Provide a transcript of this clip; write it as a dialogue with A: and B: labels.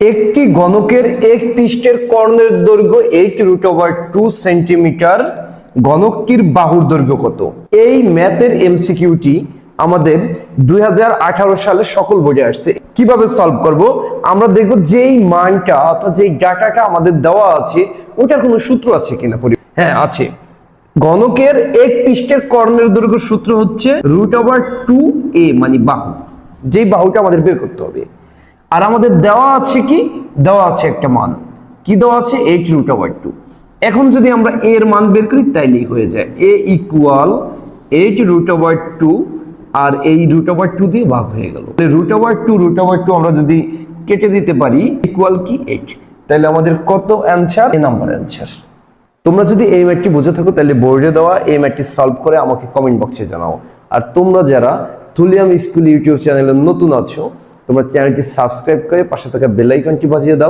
A: একটি গণকের এক পৃষ্ঠের কর্ণের দৈর্ঘ্য eight root over two centimetre গণকটির বাহুর দৈর্ঘ্য কত? এই ম্যাথের এমসিকিউটি আমাদের দুই সালে সকল বোর্ডে আসছে। কীভাবে সলভ করব? আমরা দেখব যেই মানটা অর্থাৎ যেই ডাটাটা আমাদের দেওয়া আছে, ওটার কোনো সূত্র আছে কিনা? হ্যাঁ আছে। গণকের এক পৃষ্ঠের কর্ণের দৈর্ঘ্য সূত্র হচ্ছে রুট ওভার টু এ মানে বাহু। যেই বাহুটা আমাদের বের করতে হবে। আর আমাদের দেওয়া আছে কি? দেওয়া আছে একটা মান। কি দেওয়া আছে? এইট রুট ওভার টু এখন যদি আমরা a এর মান বের করি, তাইলেই হয়ে যায়। A equal eight root over two আর এই রুট ওভার টু দিয়ে ভাগ হয়ে গেল। Root over two root over two আমরা যদি কেটে দিতে পারি ইকুয়াল কি? এইট তাহলে আমাদের কত অ্যান্সার এ নাম্বার অ্যান্সার তোমরা যদি এই ম্যাটটি বুঝে থাকো তাহলে বোর্ডে দেওয়া, এই ম্যাটটি সলভ করে আমাকে কমেন্ট বক্সে জানাও। আর তোমরা যারা থুলিয়াম স্কুল ইউটিউব চ্যানেলে নতুন আছো তোমরা চ্যানেলটি সাবস্ক্রাইব করে পাশে থাকা বেল আইকনটি বাজিয়ে দাও।